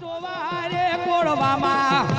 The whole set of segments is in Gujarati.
જોવા રે કોળવામાં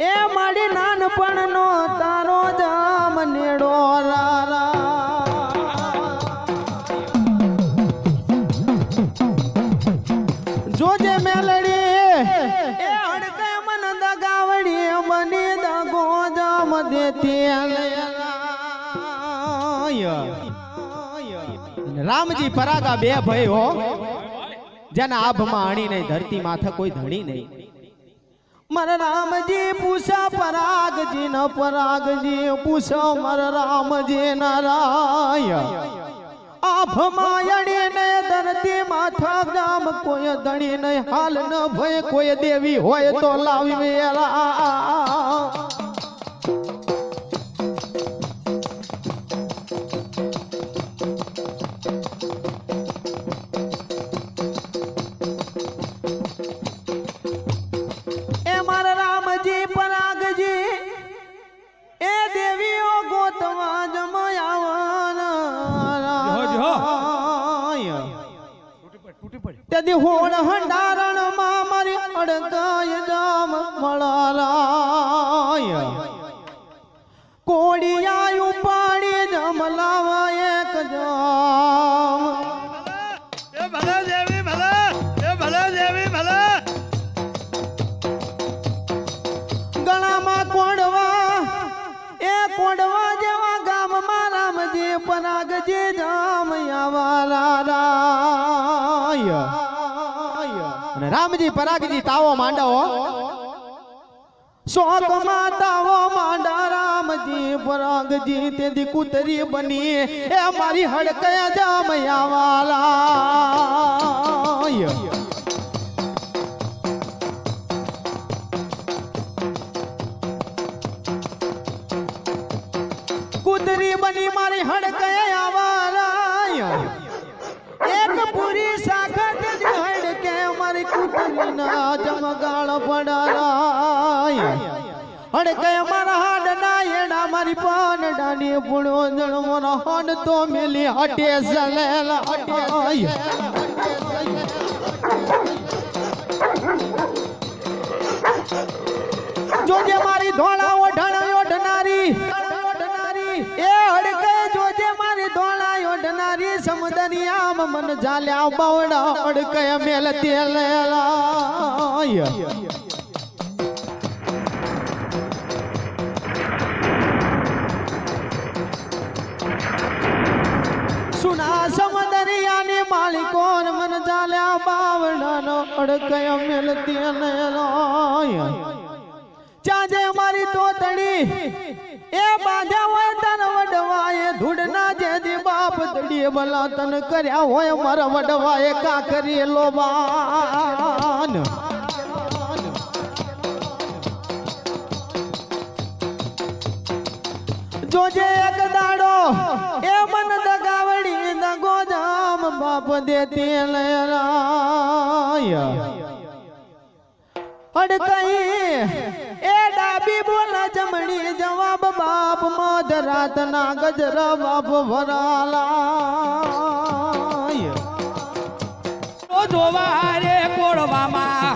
એ મારી નાનપણનો તારો જામ નેડો રારા. જોજે મેલડી, એ હડકે મન દગાવડી, મની દગો જામ દેતી રામજી પરાગા બે ભાઈ હો જેના આભમાં અણી નહીં ધરતી માથે કોઈ ધણી નહીં. મર રામજી પૂછા પરાગજી ન પરાગજી પૂછો મર રામજી નારાય આફ માયણી ને ધરતી માથા ગામ કોઈ ધણી ને હાલ ન ભય, કોઈ દેવી હોય તો લાવી વેરા તેથી હોણ હંડારણમાં મારી અડકાય જામ મળારાય કોડિયા ઉપાડી જમ લાવા એક જામ. એ ભલા દેવી ભલા એ ભલા દેવી ભલા. ગળામાં કોડવા એ કોડવા જેવા ગામમાં રામજી પરાગજી જામ આવા રારા. રામજી પરાગજી તાવો માંડવો. શોકમાં તાવો માંડા રામજી પરાગજી તેથી કુતરી બની. એ મારી હડકે જામયા વાલા કુતરી બની મારી હડકે ના જમગાળ પડારાય હડકે મારા હાડ ના એડા મારી પાન ડાની પૂળો જણ મોરા હાડ તો મેલી હટે સલેલા હટે જોજે મારી ધોળા ઓઢણ ઓઢનારી સમદરિયામ મન જાલ્યા બાવડા હડકે મેલ તેલેલાય સુના સમદરિયાની માલિકોન મન જાલ્યા બાવડાનો હડકે મેલ તેલેલાય ચાજે મારી તોતડી એ બાંધ્યા હોય તન વડવાએ, ધૂળના જેદી બાપ દડી ભલા તન કર્યા હોય, મારા વડવાએ કા કરી લો બાન જોજે એક દાડો, એ મન દગાવડી દગો જામ બાપ દેતી લયરાય અડકઈ એ ડાબી બોલા જમણી જવાબ બાપ મોજ રાતના ગજર બાપ ભરાલા જોવા રે કોળવામાં